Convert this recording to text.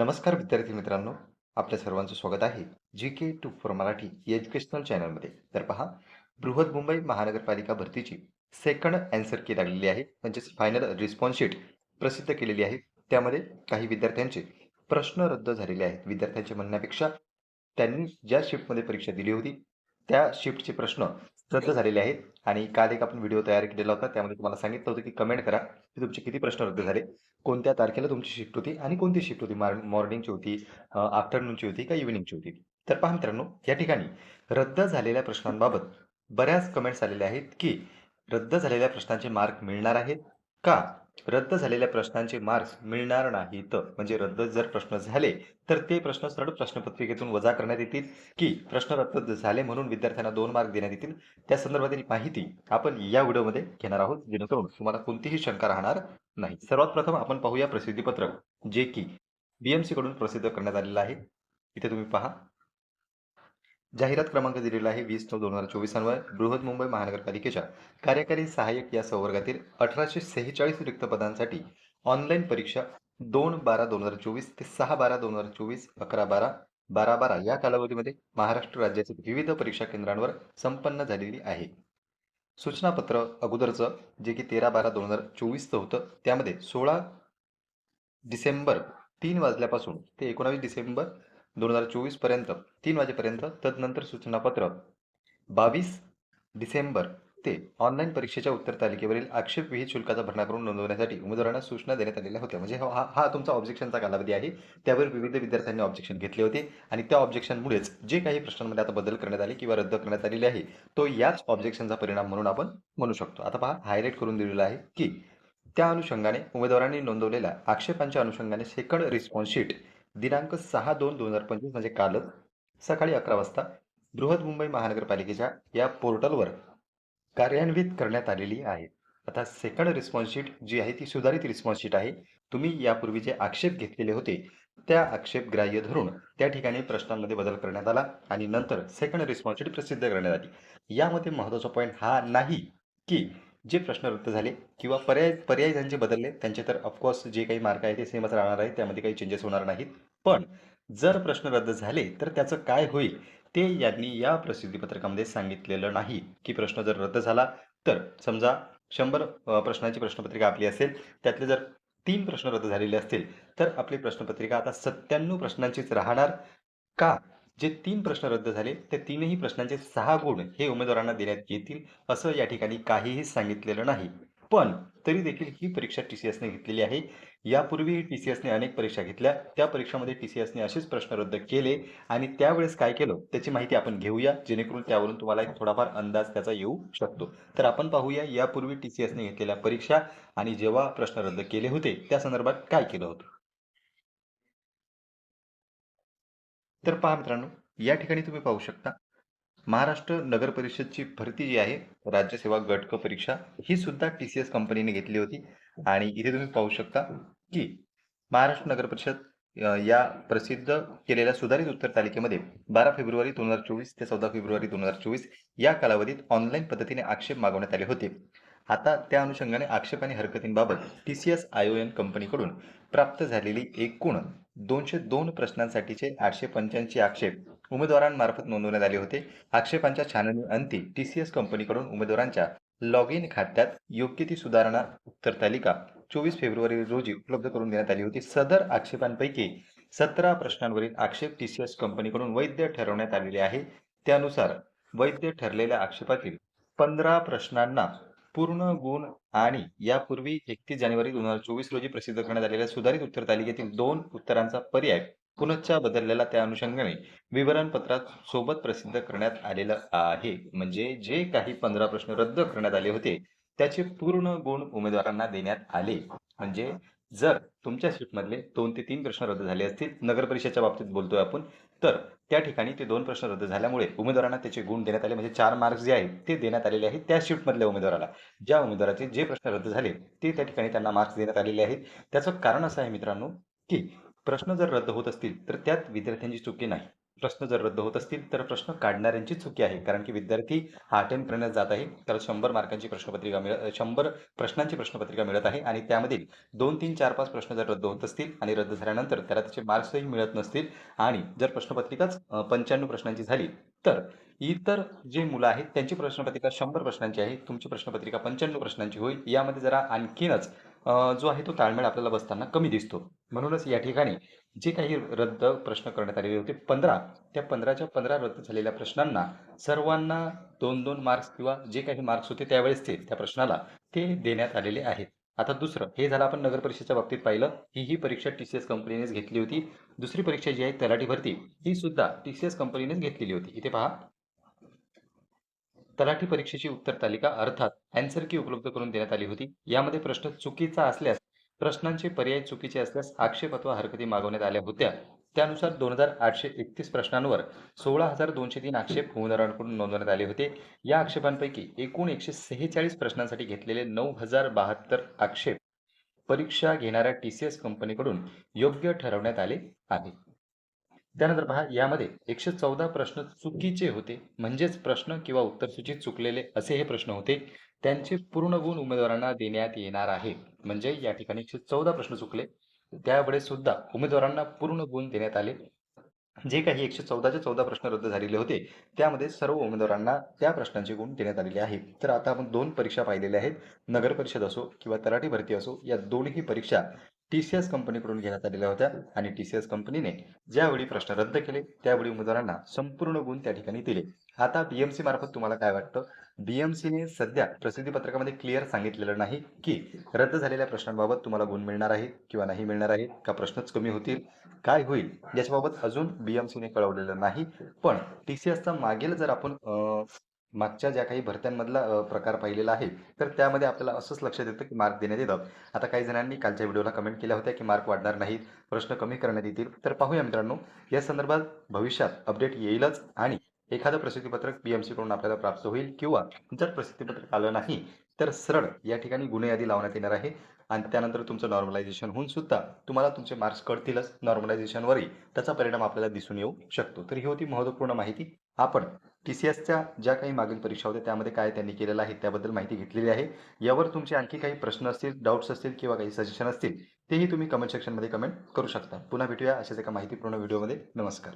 नमस्कार विद्यार्थी मित्रांनो आपल्या सर्वांचं स्वागत आहे G K two four Marathi educational चॅनलमध्ये तर पहा बृहत मुंबई महानगरपालिका भरतीची सेकंड अँसर की लागलेली आहे. म्हणजेच फायनल रिस्पॉन्स शीट प्रसिद्ध केलेली आहे. त्यामध्ये काही विद्यार्थ्यांचे प्रश्न रद्द झालेले आहेत. विद्यार्थ्यांच्या म्हणण्यापेक्षा त्यांनी ज्या शिफ्टमध्ये परीक्षा दिली होती त्या शिफ्टचे प्रश्न रद्द झालेले आहेत. आणि काल एक आपण व्हिडिओ तयार केलेला होता त्यामध्ये तुम्हाला सांगितलं होतं की कमेंट करा की तुमचे किती प्रश्न रद्द झाले कोणत्या तारखेला तुमची शिफ्ट होती आणि कोणती शिफ्ट होती? मॉर्निंगची होती आफ्टरनूनची होती का इव्हिनिंगची होती? तर पहा मित्रांनो या ठिकाणी रद्द झालेल्या प्रश्नांबाबत बऱ्याच कमेंट्स आलेल्या आहेत की रद्द झालेल्या प्रश्नांचे मार्क मिळणार आहेत का? रद्द झालेल्या प्रश्नांचे मार्क्स मिळणार नाहीत. म्हणजे रद्द जर प्रश्न झाले तर ते प्रश्न सरळ प्रश्नपत्रिकेतून वजा करण्यात येतील की प्रश्न रद्द झाले म्हणून विद्यार्थ्यांना दोन मार्क देण्यात येतील? त्या संदर्भातील माहिती आपण या व्हिडिओमध्ये घेणार आहोत. जेणेकरून तुम्हाला कोणतीही शंका राहणार नाही. सर्वात प्रथम आपण पाहूया प्रसिद्धीपत्रक जे की बीएमसी कडून प्रसिद्ध करण्यात आलेलं आहे. इथे तुम्ही पहा. जाहिरात क्रमांक दिलेला आहे वीस नऊ दोन हजार चोवीस अन्वय बृहत मुंबई महानगरपालिकेच्या कार्यकारी सहाय्यक या संवर्गातील अठराशे सेहेचाळीस रिक्त पदांसाठी ऑनलाईन परीक्षा दोन बारा दोन हजार चोवीस ते सहा बारा दोन हजार चोवीस अकरा बारा बारा बारा या कालावधीमध्ये महाराष्ट्र राज्यातील विविध परीक्षा केंद्रांवर संपन्न झालेली आहे. सूचनापत्र अगोदरचं जे की तेरा बारा दोन हजार चोवीसचं होतं त्यामध्ये सोळा डिसेंबर तीन वाजल्यापासून ते एकोणावीस डिसेंबर दोन हजार चोवीसपर्यंत तीन वाजेपर्यंत तदनंतर सूचनापत्र. बावीस डिसेंबर ते ऑनलाईन परीक्षेच्या उत्तर तालिकेवरील आक्षेप विहित शुल्काचा भरणा करून नोंदवण्यासाठी उमेदवारांना सूचना देण्यात आलेल्या होत्या. म्हणजे हा हा तुमचा ऑब्जेक्शनचा कालावधी आहे. त्यावर विविध विद्यार्थ्यांनी ऑब्जेक्शन घेतले होते आणि त्या ऑब्जेक्शनमुळेच जे काही प्रश्नांमध्ये आता बदल करण्यात आले किंवा रद्द करण्यात आलेले आहे तो याच ऑब्जेक्शनचा परिणाम म्हणून आपण म्हणू शकतो. आता पहा हायलाईट करून दिलेला आहे की त्या अनुषंगाने उमेदवारांनी नोंदवलेल्या आक्षेपांच्या अनुषंगाने सेकंड रिस्पॉन्स शीट दिनांक सहा दोन दोन हजार पंचवीस म्हणजे कालच सकाळी अकरा वाजता बृहत मुंबई महानगरपालिकेच्या या पोर्टलवर कार्यान्वित करण्यात आलेली आहे. आता सेकंड रिस्पॉन्स शीट जी आहे ती सुधारित रिस्पॉन्स शीट आहे. तुम्ही यापूर्वी जे आक्षेप घेतलेले होते त्या आक्षेप ग्राह्य धरून त्या ठिकाणी प्रश्नांमध्ये बदल करण्यात आला आणि नंतर सेकंड रिस्पॉन्स शीट प्रसिद्ध करण्यात आली. यामध्ये महत्त्वाचा पॉईंट हा नाही की जे प्रश्न रद्द झाले किंवा पर्याय पर्याय ज्यांचे बदलले त्यांचे तर ऑफकोर्स जे काही मार्क आहे ते सेमच राहणार आहे त्यामध्ये काही चेंजेस होणार नाहीत. पण जर प्रश्न रद्द झाले तर त्याचं काय होईल ते यांनी या प्रसिद्धीपत्रकामध्ये सांगितलेलं नाही. की प्रश्न जर रद्द झाला तर समजा शंभर प्रश्नांची प्रश्नपत्रिका आपली असेल त्यातले जर तीन प्रश्न रद्द झालेले असतील तर आपली प्रश्नपत्रिका आता सत्त्याण्णव प्रश्नांचीच राहणार का? जे तीन प्रश्न रद्द झाले ते तीनही प्रश्नांचे सहा गुण हे उमेदवारांना देण्यात येतील असं या ठिकाणी काहीही सांगितलेलं नाही. पण तरी देखील ही परीक्षा टी सी एसने घेतलेली आहे. यापूर्वी टी सी एसने अनेक परीक्षा घेतल्या. त्या परीक्षामध्ये टी सी एसने असेच प्रश्न रद्द केले आणि त्यावेळेस काय केलं? त्याची माहिती आपण घेऊया. जेणेकरून त्यावरून तुम्हाला एक थोडाफार अंदाज त्याचा येऊ शकतो. तर आपण पाहूया यापूर्वी टी सी एसने घेतलेल्या परीक्षा आणि जेव्हा प्रश्न रद्द केले होते त्या संदर्भात काय केलं होतं? तर पहा मित्रांनो या ठिकाणी तुम्ही पाहू शकता महाराष्ट्र नगर परिषदची भरती जी आहे राज्यसेवा गट क परीक्षा ही सुद्धा टी सी एस कंपनीने घेतली होती. आणि इथे तुम्ही पाहू शकता की महाराष्ट्र नगर परिषद या प्रसिद्ध केलेल्या सुधारित उत्तर तालिकेमध्ये बारा फेब्रुवारी दोन हजार चोवीस ते चौदा फेब्रुवारी दोन हजार चोवीस या कालावधीत ऑनलाईन पद्धतीने आक्षेप मागवण्यात आले होते. आता त्या अनुषंगाने आक्षेप आणि हरकतींबाबत T C S I O N कंपनीकडून प्राप्त झालेली एकूण दोनशे दोन प्रश्नांसाठीचे आठशे पंच्याऐंशी आक्षेप उमेदवारांमार्फत नोंदवण्यात आले होते. आक्षेपांच्या छाननी अंती टी सी एस कंपनीकडून उमेदवारांच्या लॉग इन खात्यात योग्य ती सुधारणा उत्तर तालिका चोवीस फेब्रुवारी रोजी उपलब्ध करून देण्यात आली होती. सदर आक्षेपांपैकी सतरा प्रश्नांवरील आक्षेप टी सी एस कंपनीकडून वैध ठरवण्यात आलेले आहे. त्यानुसार वैध ठरलेल्या आक्षेपातील पंधरा प्रश्नांना पूर्ण गुण आणि यापूर्वी एकतीस जानेवारी दोन हजार चोवीस रोजी प्रसिद्ध करण्यात आलेल्या सुधारित उत्तर तालिकेतील दोन उत्तरांचा पर्याय पुनश्च बदललेला त्या अनुषंगाने विवरणपत्रात सोबत प्रसिद्ध करण्यात आलेलं आहे. म्हणजे जे काही पंधरा प्रश्न रद्द करण्यात आले होते त्याचे पूर्ण गुण उमेदवारांना देण्यात आले. म्हणजे जर तुमच्या सीटमधले दोन ते तीन प्रश्न रद्द झाले असतील नगर परिषदेच्या बाबतीत बोलतोय आपण तर त्या ठिकाणी ते दोन प्रश्न रद्द झाल्यामुळे उमेदवारांना त्याचे गुण देण्यात आले. म्हणजे चार मार्क्स जे आहेत ते देण्यात आलेले आहेत त्या शिफ्टमधल्या उमेदवाराला. ज्या उमेदवाराचे जे प्रश्न रद्द झाले ते त्या ठिकाणी त्यांना मार्क्स देण्यात आलेले आहेत. त्याचं कारण असं आहे मित्रांनो की प्रश्न जर रद्द होत असतील तर त्यात विद्यार्थ्यांची चुकी नाही. प्रश्न जर रद्द होत असतील तर प्रश्न काढणाऱ्यांची चुकी आहे. कारण की विद्यार्थी हा अटेंड करण्यात जात आहे. तर शंभर मार्कांची प्रश्नपत्रिका मिळत शंभर प्रश्नांची प्रश्नपत्रिका मिळत आहे आणि त्यामधील दोन तीन चार पाच प्रश्न जर रद्द होत असतील आणि रद्द झाल्यानंतर त्याला त्याचे मार्क्सही मिळत नसतील आणि जर प्रश्नपत्रिकाच पंच्याण्णव प्रश्नांची झाली तर इतर जे मुलं आहेत त्यांची प्रश्नपत्रिका शंभर प्रश्नांची आहे तुमची प्रश्नपत्रिका पंच्याण्णव प्रश्नांची होईल. यामध्ये जरा आणखीनच जो आहे तो ताळमेळ आपल्याला बसताना कमी दिसतो. म्हणूनच या ठिकाणी जे काही रद्द प्रश्न करण्यात आलेले होते पंधरा त्या पंधराच्या पंधरा रद्द झालेल्या प्रश्नांना सर्वांना दोन दोन मार्क्स किंवा जे काही मार्क्स होते त्यावेळेस ते त्या प्रश्नाला ते देण्यात आलेले आहेत. आता दुसरं हे झालं आपण नगर परीक्षेच्या बाबतीत पाहिलं ही ही परीक्षा टी सी एस कंपनीनेच घेतली होती. दुसरी परीक्षा जी आहे तलाठी भरती ही सुद्धा टी सी एस कंपनीनेच घेतलेली होती. इथे पहा. तलाठी परीक्षेची उत्तर तालिका अर्थात अँसर की उपलब्ध करून देण्यात आली होती. यामध्ये प्रश्न चुकीचा असल्यास प्रश्नांचे पर्याय चुकीचे असल्यास आक्षेप अथवा हरकती मागवण्यात आल्या होत्या. त्यानुसार दोन हजार आठशे एकतीस प्रश्नांवर सोळा हजार दोनशे तीन आक्षेप उमेदवारांकडून नोंदवण्यात आले होते. या आक्षेपांपैकी एकूण एकशे सेहेचाळीस प्रश्नांसाठी घेतलेले नऊ हजार बहात्तर आक्षेप परीक्षा घेणाऱ्या टी सी एस कंपनीकडून योग्य ठरवण्यात आले आहे त्यानंतर पहा यामध्ये एकशे चौदा प्रश्न चुकीचे होते. म्हणजेच प्रश्न किंवा उत्तरसूची चुकलेले असे हे प्रश्न होते. त्यांचे पूर्ण गुण उमेदवारांना देण्यात येणार आहे. म्हणजे या ठिकाणी एकशे चौदा प्रश्न चुकले. त्यावेळेस सुद्धा उमेदवारांना पूर्ण गुण देण्यात आले. जे काही एकशे चौदाचे चौदा प्रश्न रद्द झालेले होते त्यामध्ये सर्व उमेदवारांना त्या प्रश्नांचे गुण देण्यात आलेले आहेत तर आता आपण दोन परीक्षा पाहिलेल्या आहेत. नगर परिषद असो किंवा तलाठी भरती असो या दोन्ही परीक्षा टी सी एस कंपनीकडून घेण्यात आलेल्या होत्या आणि टी सी एस कंपनीने ज्यावेळी प्रश्न रद्द केले त्यावेळी उमेदवारांना संपूर्ण गुण त्या ठिकाणी दिले. आता बीएमसी मार्फत तुम्हाला काय वाटतं? बीएमसीने सध्या प्रसिद्धी पत्रकामध्ये क्लिअर सांगितलेलं नाही की रद्द झालेल्या प्रश्नांबाबत तुम्हाला गुण मिळणार आहेत किंवा नाही मिळणार आहेत का प्रश्नच कमी होतील काय होईल याच्याबाबत अजून बीएमसीने कळवलेलं नाही. पण टी सी एसचा मागील जर आपण मागच्या ज्या काही भरत्यांमधला प्रकार पाहिलेला आहे तर त्यामध्ये आपल्याला असंच लक्षात येतं की मार्क देण्यात येतं आता काही जणांनी कालच्या व्हिडिओला कमेंट केल्या होत्या की मार्क वाढणार नाहीत प्रश्न कमी करण्यात येतील. तर पाहूया मित्रांनो या संदर्भात भविष्यात अपडेट येईलच आणि एखादं प्रसिद्धीपत्रक पीएमसी कडून आपल्याला प्राप्त होईल किंवा जर प्रसिद्धीपत्रक आलं नाही तर सरळ या ठिकाणी गुन्हे यादी लावण्यात येणार आहे आणि त्यानंतर तुमचं नॉर्मलायझेशन होऊन सुद्धा तुम्हाला तुमचे मार्क्स कळतीलच. नॉर्मलायझेशनवरही त्याचा परिणाम आपल्याला दिसून येऊ शकतो. तर ही होती महत्त्वपूर्ण माहिती. आपण टी सी एसच्या ज्या काही मागील परीक्षा होत्या त्यामध्ये काय त्यांनी केलेलं आहे त्याबद्दल माहिती घेतलेली आहे. यावर तुमचे आणखी काही प्रश्न असतील डाऊट्स असतील किंवा काही सजेशन असतील तेही तुम्ही कमेंट सेक्शनमध्ये कमेंट करू शकता. पुन्हा भेटूया अशाच एका माहितीपूर्ण व्हिडिओमध्ये नमस्कार.